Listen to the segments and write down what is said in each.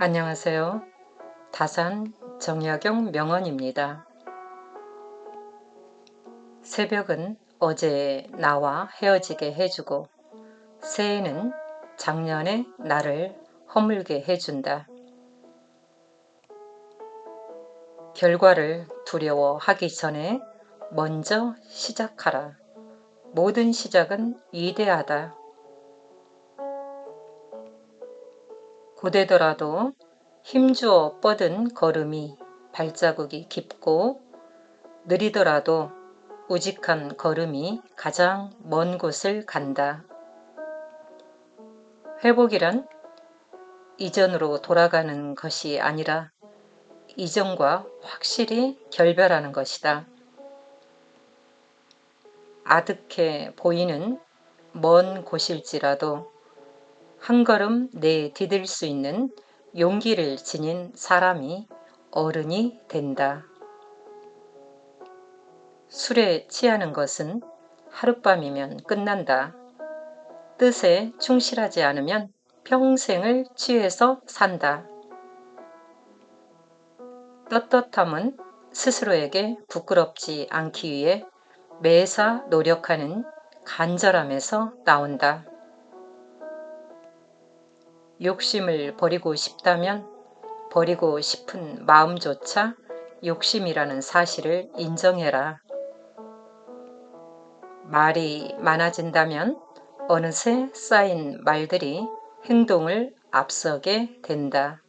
안녕하세요. 다산 정약용 명언입니다. 새벽은 어제 나와 헤어지게 해주고 새해는 작년에 나를 허물게 해준다. 결과를 두려워하기 전에 먼저 시작하라. 모든 시작은 위대하다. 고되더라도 힘주어 뻗은 걸음이 발자국이 깊고 느리더라도 우직한 걸음이 가장 먼 곳을 간다. 회복이란 이전으로 돌아가는 것이 아니라 이전과 확실히 결별하는 것이다. 아득해 보이는 먼 곳일지라도 한 걸음 내디딜 수 있는 용기를 지닌 사람이 어른이 된다. 술에 취하는 것은 하룻밤이면 끝난다. 뜻에 충실하지 않으면 평생을 취해서 산다. 떳떳함은 스스로에게 부끄럽지 않기 위해 매사 노력하는 간절함에서 나온다. 욕심을 버리고 싶다면 버리고 싶은 마음조차 욕심이라는 사실을 인정해라. 말이 많아진다면 어느새 쌓인 말들이 행동을 앞서게 된다.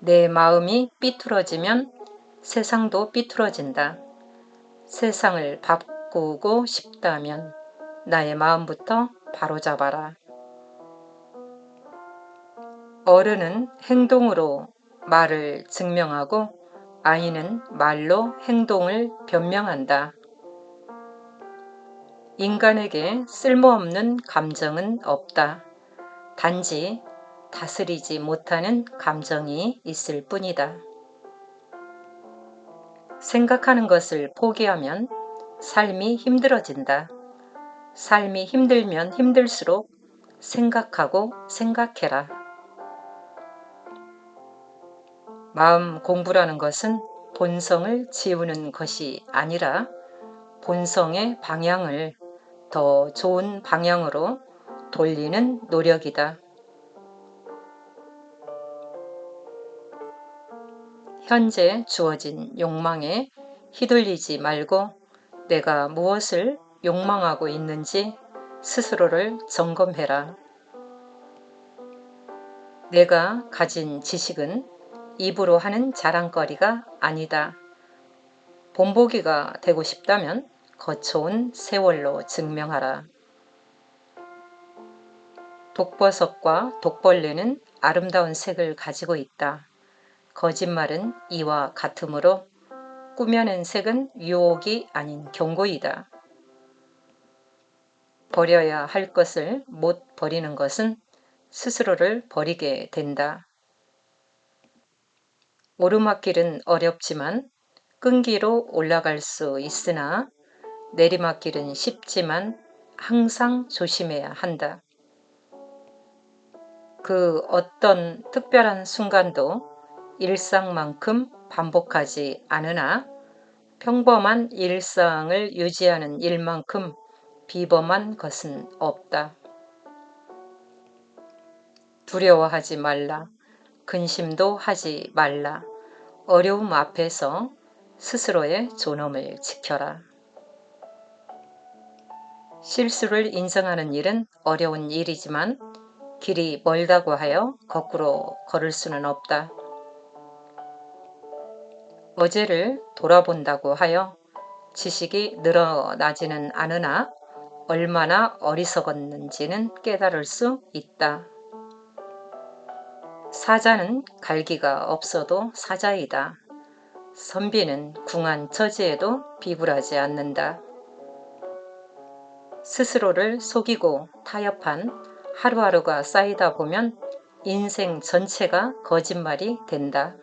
내 마음이 삐뚤어지면 세상도 삐뚤어진다. 세상을 바꾸고 싶다면 나의 마음부터 바로잡아라. 어른은 행동으로 말을 증명하고 아이는 말로 행동을 변명한다. 인간에게 쓸모없는 감정은 없다. 단지 다스리지 못하는 감정이 있을 뿐이다. 생각하는 것을 포기하면 삶이 힘들어진다. 삶이 힘들면 힘들수록 생각하고 생각해라. 마음 공부라는 것은 본성을 지우는 것이 아니라 본성의 방향을 더 좋은 방향으로 돌리는 노력이다. 현재 주어진 욕망에 휘둘리지 말고 내가 무엇을 욕망하고 있는지 스스로를 점검해라. 내가 가진 지식은 입으로 하는 자랑거리가 아니다. 본보기가 되고 싶다면 거쳐온 세월로 증명하라. 독버섯과 독벌레는 아름다운 색을 가지고 있다. 거짓말은 이와 같으므로 꾸며낸 색은 유혹이 아닌 경고이다. 버려야 할 것을 못 버리는 것은 스스로를 버리게 된다. 오르막길은 어렵지만 끈기로 올라갈 수 있으나 내리막길은 쉽지만 항상 조심해야 한다. 그 어떤 특별한 순간도 일상만큼 반복하지 않으나 평범한 일상을 유지하는 일만큼 비범한 것은 없다. 두려워하지 말라. 근심도 하지 말라. 어려움 앞에서 스스로의 존엄을 지켜라. 실수를 인정하는 일은 어려운 일이지만 길이 멀다고 하여 거꾸로 걸을 수는 없다. 어제를 돌아본다고 하여 지식이 늘어나지는 않으나 얼마나 어리석었는지는 깨달을 수 있다. 사자는 갈기가 없어도 사자이다. 선비는 궁한 처지에도 비굴하지 않는다. 스스로를 속이고 타협한 하루하루가 쌓이다 보면 인생 전체가 거짓말이 된다.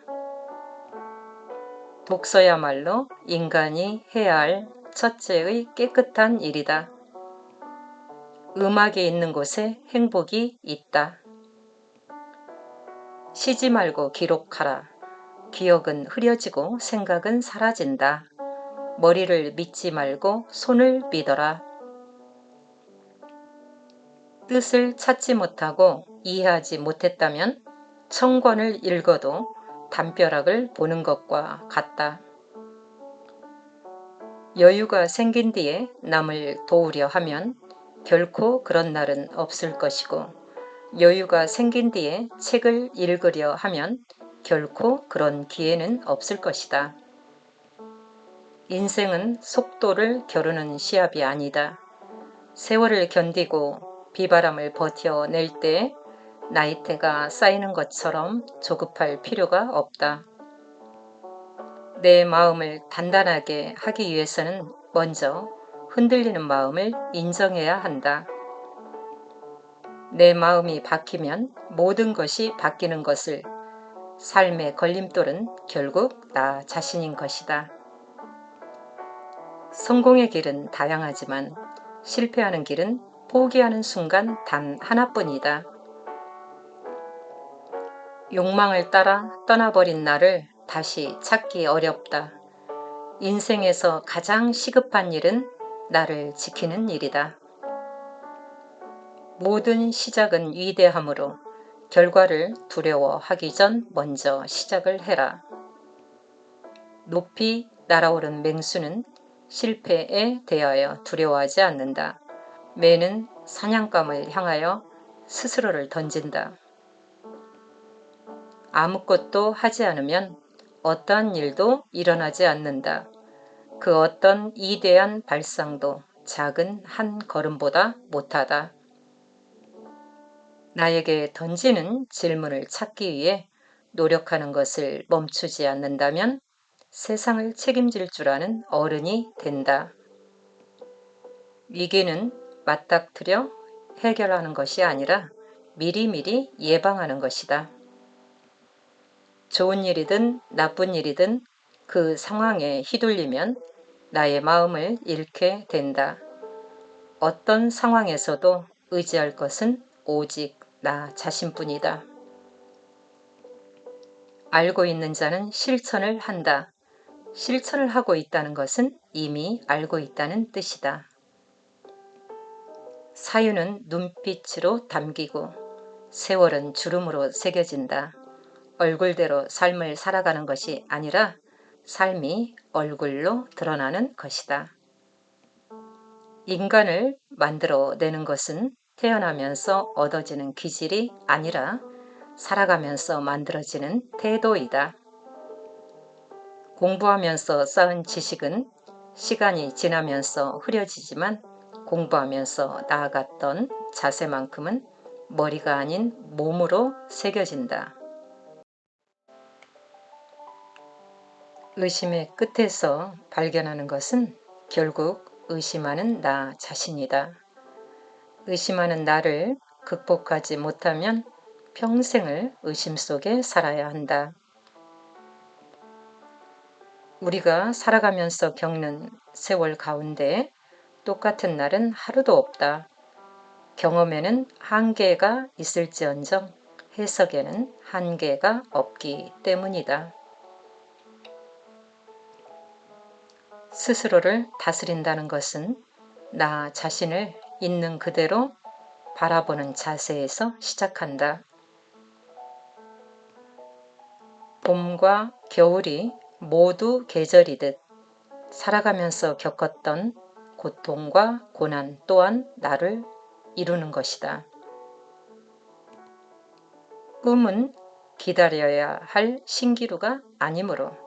독서야말로 인간이 해야 할 첫째의 깨끗한 일이다. 음악이 있는 곳에 행복이 있다. 쉬지 말고 기록하라. 기억은 흐려지고 생각은 사라진다. 머리를 믿지 말고 손을 믿어라. 뜻을 찾지 못하고 이해하지 못했다면 청권을 읽어도 담벼락을 보는 것과 같다. 여유가 생긴 뒤에 남을 도우려 하면 결코 그런 날은 없을 것이고 여유가 생긴 뒤에 책을 읽으려 하면 결코 그런 기회는 없을 것이다. 인생은 속도를 겨루는 시합이 아니다. 세월을 견디고 비바람을 버텨낼 때 나이테가 쌓이는 것처럼 조급할 필요가 없다. 내 마음을 단단하게 하기 위해서는 먼저 흔들리는 마음을 인정해야 한다. 내 마음이 바뀌면 모든 것이 바뀌는 것을 삶의 걸림돌은 결국 나 자신인 것이다. 성공의 길은 다양하지만 실패하는 길은 포기하는 순간 단 하나뿐이다. 욕망을 따라 떠나버린 나를 다시 찾기 어렵다. 인생에서 가장 시급한 일은 나를 지키는 일이다. 모든 시작은 위대함으로 결과를 두려워하기 전 먼저 시작을 해라. 높이 날아오른 맹수는 실패에 대하여 두려워하지 않는다. 매는 사냥감을 향하여 스스로를 던진다. 아무것도 하지 않으면 어떠한 일도 일어나지 않는다. 그 어떤 이대한 발상도 작은 한 걸음보다 못하다. 나에게 던지는 질문을 찾기 위해 노력하는 것을 멈추지 않는다면 세상을 책임질 줄 아는 어른이 된다. 위기는 맞닥뜨려 해결하는 것이 아니라 미리미리 예방하는 것이다. 좋은 일이든 나쁜 일이든 그 상황에 휘둘리면 나의 마음을 잃게 된다. 어떤 상황에서도 의지할 것은 오직 나 자신뿐이다. 알고 있는 자는 실천을 한다. 실천을 하고 있다는 것은 이미 알고 있다는 뜻이다. 사유는 눈빛으로 담기고 세월은 주름으로 새겨진다. 얼굴대로 삶을 살아가는 것이 아니라 삶이 얼굴로 드러나는 것이다. 인간을 만들어내는 것은 태어나면서 얻어지는 기질이 아니라 살아가면서 만들어지는 태도이다. 공부하면서 쌓은 지식은 시간이 지나면서 흐려지지만 공부하면서 나아갔던 자세만큼은 머리가 아닌 몸으로 새겨진다. 의심의 끝에서 발견하는 것은 결국 의심하는 나 자신이다. 의심하는 나를 극복하지 못하면 평생을 의심 속에 살아야 한다. 우리가 살아가면서 겪는 세월 가운데 똑같은 날은 하루도 없다. 경험에는 한계가 있을지언정 해석에는 한계가 없기 때문이다. 스스로를 다스린다는 것은 나 자신을 있는 그대로 바라보는 자세에서 시작한다. 봄과 겨울이 모두 계절이듯 살아가면서 겪었던 고통과 고난 또한 나를 이루는 것이다. 꿈은 기다려야 할 신기루가 아니므로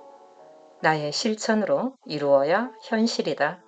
나의 실천으로 이루어야 현실이다.